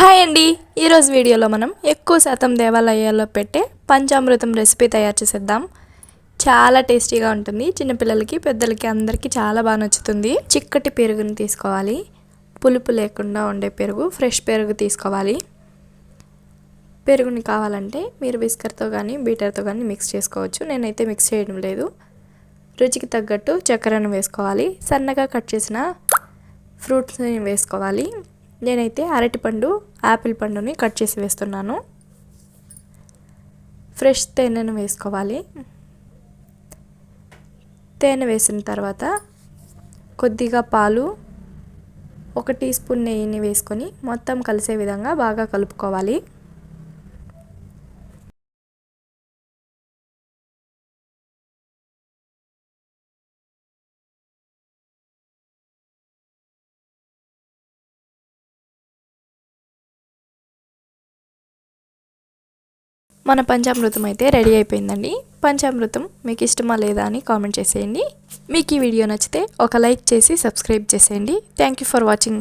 Hi అండి. ఈరోజు వీడియోలో మనం ఎక్కువ శాతం దేవాలయాల్లో పెట్టే పంచామృతం రెసిపీ తయారు చేసేద్దాం. చాలా టేస్టీగా ఉంటుంది. చిన్నపిల్లలకి పెద్దలకి అందరికీ చాలా బాగా నచ్చుతుంది. చిక్కటి పెరుగుని తీసుకోవాలి. పులుపు లేకుండా ఉండే పెరుగు ఫ్రెష్ పెరుగు తీసుకోవాలి. పెరుగుని కావాలంటే మీరు బిస్కర్తో కానీ బీటర్తో కానీ మిక్స్ చేసుకోవచ్చు. నేనైతే మిక్స్ చేయడం లేదు. రుచికి తగ్గట్టు చక్కెరను వేసుకోవాలి. సన్నగా కట్ చేసిన ఫ్రూట్స్ని వేసుకోవాలి. నేనైతే అరటిపండు యాపిల్ పండుని కట్ చేసి వేస్తున్నాను. ఫ్రెష్ తేనెను వేసుకోవాలి. తేనె వేసిన తర్వాత కొద్దిగా పాలు ఒక టీ స్పూన్ నెయ్యిని వేసుకొని మొత్తం కలిసే విధంగా బాగా కలుపుకోవాలి. మన పంచామృతం అయితే రెడీ అయిపోయిందండి. పంచామృతం మీకు ఇష్టమా లేదా అని కామెంట్ చేసేయండి. మీకు ఈ వీడియో నచ్చితే ఒక లైక్ చేసి సబ్స్క్రైబ్ చేసేయండి. Thank you for watching